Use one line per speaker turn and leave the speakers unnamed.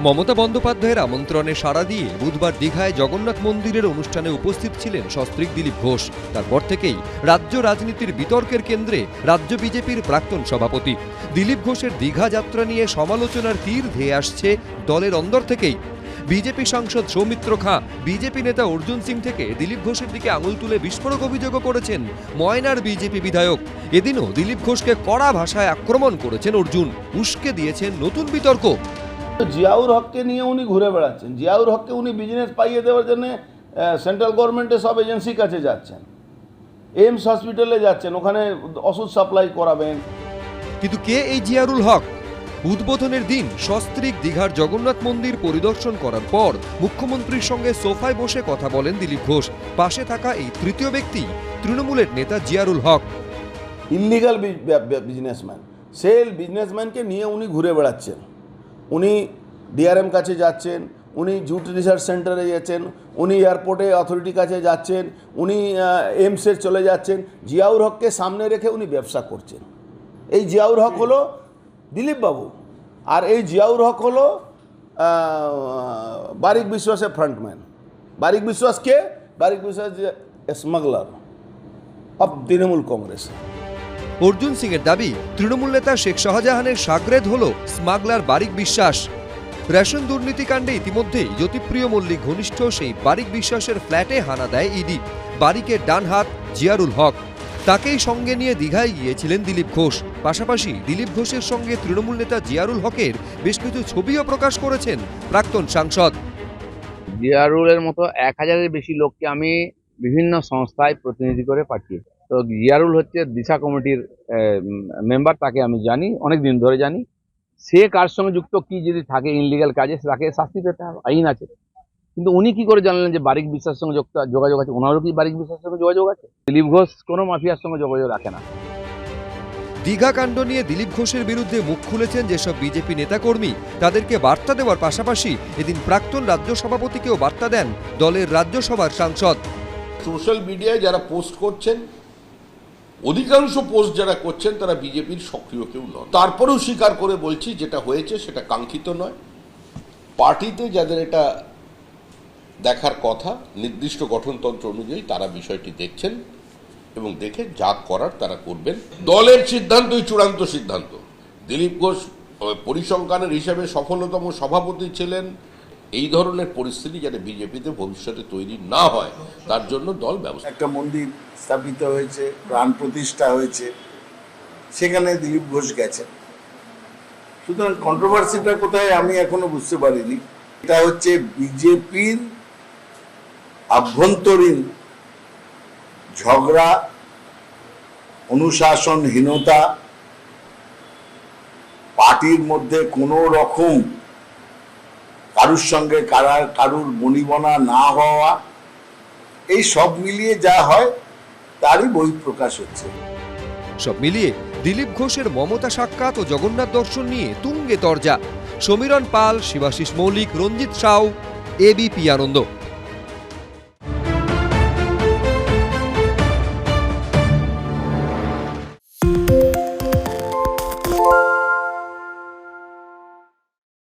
মমতা বন্দ্যোপাধ্যায়ের আমন্ত্রণে সাড়া দিয়ে বুধবার দীঘায় জগন্নাথ মন্দিরের অনুষ্ঠানে উপস্থিত ছিলেন সস্ত্রীক দিলীপ ঘোষ। তারপর থেকেই রাজ্য রাজনীতির বিতর্কের কেন্দ্রে রাজ্য বিজেপির প্রাক্তন সভাপতি। দিলীপ ঘোষের দীঘা যাত্রা নিয়ে সমালোচনার তীর ধেয়ে আসছে দলের অন্দর থেকেই। বিজেপি সাংসদ সৌমিত্র খাঁ, বিজেপি নেতা অর্জুন সিং থেকে দিলীপ ঘোষের দিকে আঙুল তুলে বিস্ফোরক অভিযোগও করেছেন ময়নার বিজেপি বিধায়ক। এদিনও দিলীপ ঘোষকে কড়া ভাষায় আক্রমণ করেছেন অর্জুন। উস্কে দিয়েছেন নতুন বিতর্ক।
জিয়াউর হককে নিয়ে উনি ঘুরে বেড়াচ্ছেন। জিয়াউর হককে উনি বিজনেস পাইয়ে দেওয়ার জন্য সেন্ট্রাল গভর্নমেন্টের সব এজেন্সির কাছে যাচ্ছেন। এইমস হসপিটালে যাচ্ছেন ওখানে ওষুধ সাপ্লাই করাবেন।
কিন্তু কে এই জিয়ারুল হক? উদ্বোধনের দিন সস্ত্রীক দীঘার জগন্নাথ মন্দির পরিদর্শন করার পর মুখ্যমন্ত্রীর সঙ্গে সোফায় বসে কথা বলেন দিলীপ ঘোষ। পাশে থাকা এই তৃতীয় ব্যক্তি তৃণমূলের নেতা Jiarul Haque.
Illegal businessman sell বিজনেসম্যানকে নিয়ে উনি ঘুরে বেড়াচ্ছেন। উনি ডিআরএম কাছে যাচ্ছেন, উনি জুট রিসার্চ সেন্টারে যাচ্ছেন উনি এয়ারপোর্টে অথরিটির কাছে যাচ্ছেন, উনি এমসের চলে যাচ্ছেন। জিয়াউর হককে সামনে রেখে উনি ব্যবসা করছেন। এই জিয়াউর হক হলো দিলীপ বাবু আর এই জিয়াউর হক হলো বারিক বিশ্বাসের ফ্রন্টম্যান। বারিক বিশ্বাস কে? Barik Biswas smuggler of Trinamool Congress.
Arjun Singh এর দাবি, তৃণমূল নেতা শেখ শাহজাহানের সাগরেদ হল স্মাগলার বারিক বিশ্বাস। রেশন দুর্নীতিকাণ্ডে ইতিমধ্যেই জ্যোতিপ্রিয় মল্লিক ঘনিষ্ঠ সেই বারিক বিশ্বাসের ফ্ল্যাটে হানা দেয় ইডি। বারিকের ডান হাত জিয়ারুল হক। তাকেই সঙ্গে নিয়ে দীঘায় গিয়েছিলেন দিলীপ ঘোষ। পাশাপাশি দিলীপ ঘোষের সঙ্গে তৃণমূল নেতা জিয়ারুল হকের বেশ কিছু ছবিও প্রকাশ করেছেন প্রাক্তন সাংসদ।
জিয়ারুলের মতো এক হাজারের বেশি লোককে আমি বিভিন্ন সংস্থায় প্রতিনিধি করে পাঠিয়েছি। তো জিয়ারুল হচ্ছে দিশা কমিটির মেম্বার তাকে আমি জানি অনেক দিন ধরে জানি। সে কার সঙ্গে যুক্ত কি যদি থাকে ইনলিগাল কাজে তাকে শাস্তি পেতে হবে আইন আছে। কিন্তু উনি কি করে জানলেন যে বারিক বিশ্বাসের সঙ্গে যুক্ত যোগাযোগ আছে? ওনারও কি বারিক বিশ্বাসের সঙ্গে যোগাযোগ আছে? দিলীপ ঘোষ কোনো মাফিয়ার সঙ্গে যোগাযোগ রাখে না।
দীঘা কাণ্ড নিয়ে দিলীপ ঘোষের বিরুদ্ধে মুখ খুলেছেন যেসব বিজেপি নেতাকর্মী। তাদেরকে বার্তা দেওয়ার পাশাপাশি এদিন প্রাক্তন রাজ্য সভাপতিকেও বার্তা দেন দলের রাজ্যসভার সাংসদ।
সোশ্যাল মিডিয়ায় যারা পোস্ট করছেন অধিকাংশ পোস্ট যারা করছেন, তারা বিজেপির সক্রিয় কেউ নয় তারপরেও স্বীকার করে বলছি, যেটা হয়েছে সেটা কাঙ্ক্ষিত নয়। পার্টিতে যাদের এটা দেখার কথা, নির্দিষ্ট গঠনতন্ত্র অনুযায়ী তারা বিষয়টি দেখছেন এবং দেখে যা করার তারা করবেন। দলের সিদ্ধান্তই চূড়ান্ত সিদ্ধান্ত। দিলীপ ঘোষ, পরিসংখ্যানের হিসাবে সফলতম সভাপতি ছিলেন এই ধরনের পরিস্থিতি যাতে বিজেপিতে ভবিষ্যতে তৈরি না হয়, তার জন্য দল ব্যবস্থা
একটা মন্দির স্থাপিত হয়েছে, প্রাণ প্রতিষ্ঠা হয়েছে, সেখানে দিলীপ ঘোষ গেছেন। সুতরাং কন্ট্রোভার্সিটা কোথায় আমি এখনও বুঝতে পারিনি। এটা হচ্ছে বিজেপির আভ্যন্তরীণ ঝগড়া, অনুশাসনহীনতা, পার্টির মধ্যে কোনো রকম কারুর সঙ্গে কারার কারুর বনিবনা না হওয়া, এই সব মিলিয়ে যা হয়, তারই বই প্রকাশ হচ্ছে।
সব মিলিয়ে দিলীপ ঘোষের মমতা সাক্ষাৎ ও জগন্নাথ দর্শন নিয়ে তুঙ্গে তরজা। সমীরণ পাল, শিবাশিস মৌলিক, রঞ্জিত সাউ এবিপি আনন্দ।